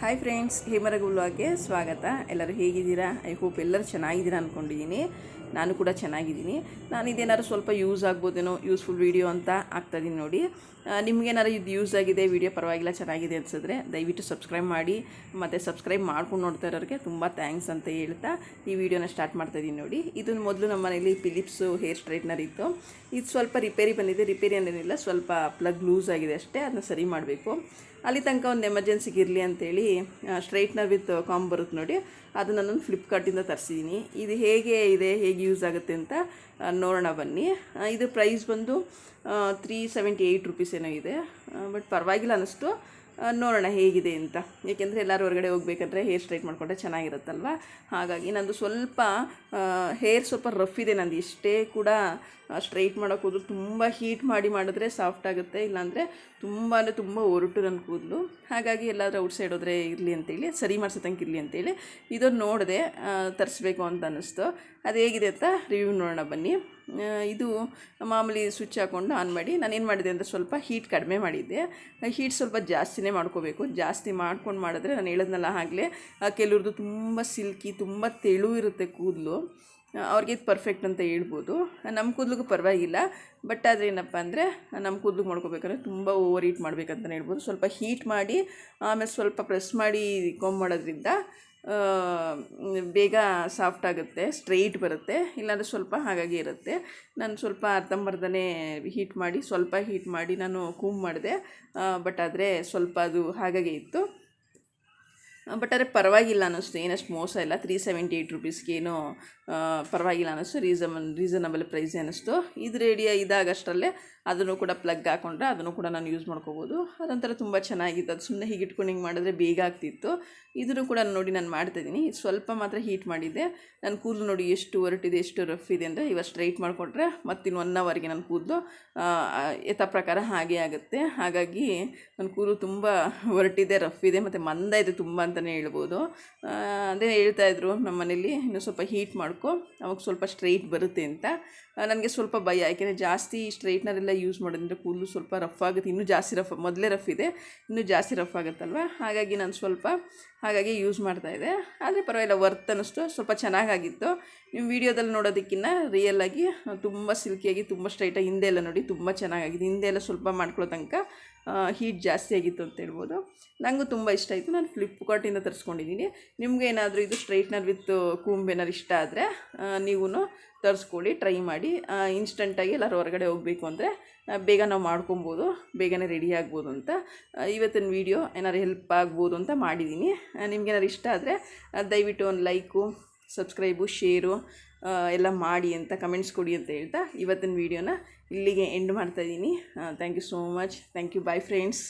Hi friends ಹೇಮರಗುಲ್ವಾಗೆ ಸ್ವಾಗತ. ಎಲ್ಲರೂ ಹೇಗಿದ್ದೀರಾ? ಐ ಹೋಪ್ ಎಲ್ಲರೂ ಚೆನ್ನಾಗಿದ್ದೀರಾ ಅಂದ್ಕೊಂಡಿದ್ದೀನಿ ನಾನು ಕೂಡ ಚೆನ್ನಾಗಿದ್ದೀನಿ. ನಾನು ಇದೇನಾದ್ರು ಸ್ವಲ್ಪ ಯೂಸ್ ಆಗ್ಬೋದೇನೋ ಯೂಸ್ಫುಲ್ ವೀಡಿಯೋ ಅಂತ ಆಗ್ತಾಯಿದ್ದೀನಿ ನೋಡಿ. ನಿಮಗೇನಾದ್ರು ಇದು ಯೂಸ್ ಆಗಿದೆ ವಿಡಿಯೋ ಪರವಾಗಿಲ್ಲ, ಚೆನ್ನಾಗಿದೆ ಅನಿಸಿದ್ರೆ ದಯವಿಟ್ಟು ಸಬ್ಸ್ಕ್ರೈಬ್ ಮಾಡಿ. ಮತ್ತು ಸಬ್ಸ್ಕ್ರೈಬ್ ಮಾಡ್ಕೊಂಡು ನೋಡ್ತಾ ಇರೋರಿಗೆ ತುಂಬ ಥ್ಯಾಂಕ್ಸ್ ಅಂತ ಹೇಳ್ತಾ ಈ ವಿಡಿಯೋನ ಸ್ಟಾರ್ಟ್ ಮಾಡ್ತಾಯಿದ್ದೀನಿ ನೋಡಿ. ಇದು ಮೊದಲು ನಮ್ಮ ಮನೇಲಿ ಫಿಲಿಪ್ಸು ಹೇರ್ ಸ್ಟ್ರೈಟ್ನರ್ ಇತ್ತು. ಇದು ಸ್ವಲ್ಪ ರಿಪೇರಿ ಬಂದಿದೆ. ರಿಪೇರಿ ಅನ್ನೇನಿಲ್ಲ ಸ್ವಲ್ಪ ಪ್ಲಗ್ ಲೂಸ್ ಆಗಿದೆ ಅಷ್ಟೇ. ಅದನ್ನ ಸರಿ ಮಾಡಬೇಕು. ಅಲ್ಲಿ ತನಕ ಒಂದು ಎಮರ್ಜೆನ್ಸಿಗೆ ಇರಲಿ ಅಂತೇಳಿ ಸ್ಟ್ರೈಟ್ನರ್ ವಿತ್ ಕಾಮ್ ಬರುತ್ತೆ ನೋಡಿ. ಅದನ್ನು ನಾನು ಫ್ಲಿಪ್ಕಾರ್ಟಿಂದ ತರಿಸಿದ್ದೀನಿ ಇದು ಹೇಗೆ ಇದೆ, ಹೇಗೆ ಯೂಸ್ ಆಗುತ್ತೆ ಅಂತ ನೋಡೋಣ ಬನ್ನಿ. ಇದು ಪ್ರೈಸ್ ಬಂದು ತ್ರೀ ಸೆವೆಂಟಿ ಏಯ್ಟ್ ರುಪೀಸ್ ಏನೋ ಇದೆ. ಬಟ್ ಪರವಾಗಿಲ್ಲ ಅನ್ನಿಸ್ತು. ನೋಡೋಣ ಹೇಗಿದೆ ಅಂತ. ಏಕೆಂದರೆ ಎಲ್ಲರೂ ಹೊರಗಡೆ ಹೋಗ್ಬೇಕಂದ್ರೆ ಹೇರ್ ಸ್ಟ್ರೈಟ್ ಮಾಡಿಕೊಂಡ್ರೆ ಚೆನ್ನಾಗಿರುತ್ತಲ್ವ? ಹಾಗಾಗಿ ನಂದು ಸ್ವಲ್ಪ ಹೇರ್ ಸ್ವಲ್ಪ ರಫ್ ಇದೆ ನಂದು. ಇಷ್ಟೇ ಕೂಡ ಸ್ಟ್ರೈಟ್ ಮಾಡೋಕೆ ಹೋದ್ರು ತುಂಬ ಹೀಟ್ ಮಾಡಿ ಮಾಡಿದ್ರೆ ಸಾಫ್ಟ್ ಆಗುತ್ತೆ. ಇಲ್ಲಾಂದರೆ ತುಂಬ ಅಂದರೆ ತುಂಬ ಒರಟು ನನ್ನ ಕೂದಲು. ಹಾಗಾಗಿ ಎಲ್ಲಾದರೂ ಔಟ್ ಸೈಡ್ ಹೋದರೆ ಇರಲಿ ಅಂತೇಳಿ, ಸರಿ ಮಾಡ್ಸೋತಂಗೆ ಇರಲಿ ಅಂತೇಳಿ ಇದನ್ನು ನೋಡಿದೆ ತರಿಸ್ಬೇಕು ಅಂತ ಅನ್ನಿಸ್ತು. ಅದು ಹೇಗಿದೆ ಅಂತ ರಿವ್ಯೂ ನೋಡೋಣ ಬನ್ನಿ. ಇದು ಮಾಮೂಲಿ ಸ್ವಿಚ್ ಹಾಕ್ಕೊಂಡು ಆನ್ ಮಾಡಿ ನಾನು ಏನು ಮಾಡಿದೆ ಅಂದರೆ ಸ್ವಲ್ಪ ಹೀಟ್ ಕಡಿಮೆ ಮಾಡಿದ್ದೆ. ಹೀಟ್ ಸ್ವಲ್ಪ ಜಾಸ್ತಿನೇ ಮಾಡ್ಕೋಬೇಕು. ಜಾಸ್ತಿ ಮಾಡ್ಕೊಂಡು ಮಾಡಿದ್ರೆ ನಾನು ಹೇಳಿದ್ನಲ್ಲ ಆಗಲೇ ಕೆಲವ್ರದ್ದು ತುಂಬ ಸಿಲ್ಕಿ, ತುಂಬ ತೆಳು ಇರುತ್ತೆ ಕೂದಲು. ಅವ್ರಿಗೆ ಇದು ಪರ್ಫೆಕ್ಟ್ ಅಂತ ಹೇಳ್ಬೋದು. ನಮ್ಮ ಕೂದಲಿಗೂ ಪರವಾಗಿಲ್ಲ. ಬಟ್ ಆದರೆ ಏನಪ್ಪ ಅಂದರೆ ನಮ್ಮ ಕೂದಲು ಮಾಡ್ಕೋಬೇಕಂದ್ರೆ ತುಂಬ ಓವರ್ ಹೀಟ್ ಮಾಡ್ಬೇಕಂತಲೇ ಹೇಳ್ಬೋದು. ಸ್ವಲ್ಪ ಹೀಟ್ ಮಾಡಿ, ಆಮೇಲೆ ಸ್ವಲ್ಪ ಪ್ರೆಸ್ ಮಾಡಿ ಕೊಂಬ್ ಮಾಡೋದ್ರಿಂದ ಬೇಗ ಸಾಫ್ಟ್ ಆಗುತ್ತೆ, ಸ್ಟ್ರೈಟ್ ಬರುತ್ತೆ, ಇಲ್ಲಾಂದರೆ ಸ್ವಲ್ಪ ಹಾಗಾಗಿ ಇರುತ್ತೆ. ನಾನು ಸ್ವಲ್ಪ ಅರ್ಧಂಬರ್ಧನೇ ಹೀಟ್ ಮಾಡಿ, ಸ್ವಲ್ಪ ಹೀಟ್ ಮಾಡಿ ನಾನು ಕೂಮ್ ಮಾಡಿದೆ. ಬಟ್ ಆದರೆ ಸ್ವಲ್ಪ ಅದು ಹಾಗಾಗಿ ಇತ್ತು. ಬಟ್ ಆದರೆ ಪರವಾಗಿಲ್ಲ ಅನ್ನಿಸ್ತು. ಏನಷ್ಟು ಮೋಸ ಇಲ್ಲ. ತ್ರೀ ಸೆವೆಂಟಿ ಏಯ್ಟ್ ರುಪೀಸ್ಗೇನೋ ಪರವಾಗಿಲ್ಲ ಅನ್ನಿಸ್ತು. ರೀಸನ್ ರೀಸನಬಲ್ ಪ್ರೈಸ್ ಅನ್ನಿಸ್ತು. ಇದು ರೇಡಿಯ ಇದಾಗಷ್ಟರಲ್ಲೇ ಅದನ್ನು ಕೂಡ ಪ್ಲಗ್ ಹಾಕೊಂಡ್ರೆ ಅದನ್ನು ಕೂಡ ನಾನು ಯೂಸ್ ಮಾಡ್ಕೋಬೋದು. ಅದೊಂಥರ ತುಂಬ ಚೆನ್ನಾಗಿತ್ತು. ಅದು ಸುಮ್ಮನೆ ಹೀಗೆ ಇಟ್ಕೊಂಡು ಹಿಂಗೆ ಮಾಡಿದ್ರೆ ಬೇಗ ಆಗ್ತಿತ್ತು. ಇದನ್ನು ಕೂಡ ನೋಡಿ ನಾನು ಮಾಡ್ತಾಯಿದ್ದೀನಿ ಇದು ಸ್ವಲ್ಪ ಮಾತ್ರ ಹೀಟ್ ಮಾಡಿದ್ದೆ. ನನ್ನ ಕೂದಲು ನೋಡಿ ಎಷ್ಟು ಹೊರಟಿದೆ, ಎಷ್ಟು ರಫ್ ಇದೆ ಅಂದರೆ ಇವಾಗ ಸ್ಟ್ರೈಟ್ ಮಾಡಿಕೊಂಡ್ರೆ ಮತ್ತಿನ್ನು ಒನ್ ಅವರ್ಗೆ ನನ್ನ ಕೂದಲು ಯಥ ಪ್ರಕಾರ ಹಾಗೆ ಆಗುತ್ತೆ. ಹಾಗಾಗಿ ನನ್ನ ಕೂದಲು ತುಂಬ ಹೊರಟಿದೆ ರಫ್ ಇದೆ, ಮತ್ತು ಮಂದ ಇದೆ ತುಂಬ ಅಂತಲೇ ಹೇಳ್ಬೋದು. ಅದೇ ಹೇಳ್ತಾ ಇದ್ರು ನಮ್ಮ ಮನೇಲಿ, ಇನ್ನು ಸ್ವಲ್ಪ ಹೀಟ್ ಮಾಡ್ಕೊ, ಅವಾಗ ಸ್ವಲ್ಪ ಸ್ಟ್ರೈಟ್ ಬರುತ್ತೆ ಅಂತ. ನನಗೆ ಸ್ವಲ್ಪ ಭಯ, ಯಾಕೆಂದರೆ ಜಾಸ್ತಿ ಸ್ಟ್ರೈಟ್ನರೆಲ್ಲ ಯೂಸ್ ಮಾಡೋದ್ರಿಂದ ಕೂದಲು ಸ್ವಲ್ಪ ರಫ್ ಆಗುತ್ತೆ, ಇನ್ನೂ ಜಾಸ್ತಿ ರಫ್ ಮೊದಲೇ ರಫ್ ಇದೆ, ಇನ್ನೂ ಜಾಸ್ತಿ ರಫ್ ಆಗುತ್ತಲ್ವ? ಹಾಗಾಗಿ ನಾನು ಸ್ವಲ್ಪ ಹಾಗಾಗಿ ಯೂಸ್ ಮಾಡ್ತಾಯಿದ್ದೆ ಆದರೆ ಪರವಾಗಿಲ್ಲ ವರ್ತ್ ಅನ್ನಿಸ್ತು, ಸ್ವಲ್ಪ ಚೆನ್ನಾಗಾಗಿತ್ತು. ನೀವು ವೀಡಿಯೋದಲ್ಲಿ ನೋಡೋದಕ್ಕಿಂತ ರಿಯಲ್ಲಾಗಿ ತುಂಬ ಸಿಲ್ಕಿಯಾಗಿ ತುಂಬ ಸ್ಟ್ರೈಟಾಗಿ ಹಿಂದೆ ಎಲ್ಲ ನೋಡಿ ತುಂಬ ಚೆನ್ನಾಗಾಗಿದೆ, ಹಿಂದೆ ಎಲ್ಲ ಸ್ವಲ್ಪ ಮಾಡ್ಕೊಳ್ಳೋ ತನಕ ಹೀಟ್ ಜಾಸ್ತಿ ಆಗಿತ್ತು ಅಂತ ಹೇಳ್ಬೋದು. ನನಗೂ ತುಂಬ ಇಷ್ಟ ಆಯಿತು. ನಾನು ಫ್ಲಿಪ್ಕಾರ್ಟಿಂದ ತರಿಸ್ಕೊಂಡಿದ್ದೀನಿ ನಿಮ್ಗೆ ಏನಾದರೂ ಇದು ಸ್ಟ್ರೈಟ್ನರ್ ವಿತ್ ಕೂಂಬ್ ಏನಾದ್ರು ಇಷ್ಟ ಆದರೆ ನೀವು ತರಿಸ್ಕೊಳ್ಳಿ ಟ್ರೈ ಮಾಡಿ. ಇನ್ಸ್ಟಂಟಾಗಿ ಎಲ್ಲರೂ ಹೊರಗಡೆ ಹೋಗಬೇಕು ಅಂದರೆ ಬೇಗ ನಾವು ಮಾಡ್ಕೊಬೋದು. ಬೇಗನೆ ರೆಡಿ ಆಗ್ಬೋದು ಅಂತ. ಇವತ್ತಿನ ವೀಡಿಯೋ ಏನಾದ್ರು ಹೆಲ್ಪ್ ಆಗ್ಬೋದು ಅಂತ ಮಾಡಿದ್ದೀನಿ ನಿಮ್ಗೇನಾದ್ರು ಇಷ್ಟ ಆದರೆ ದಯವಿಟ್ಟು ಒಂದು ಲೈಕು ಸಬ್ಸ್ಕ್ರೈಬು ಶೇರು ಎಲ್ಲ ಮಾಡಿ ಅಂತ ಕಮೆಂಟ್ಸ್ ಕೊಡಿ ಅಂತ ಹೇಳ್ತಾ ಇವತ್ತಿನ ವೀಡಿಯೋನ ಇಲ್ಲಿಗೆ ಎಂಡ್ ಮಾಡ್ತಾಯಿದ್ದೀನಿ thank you so much thank you bye friends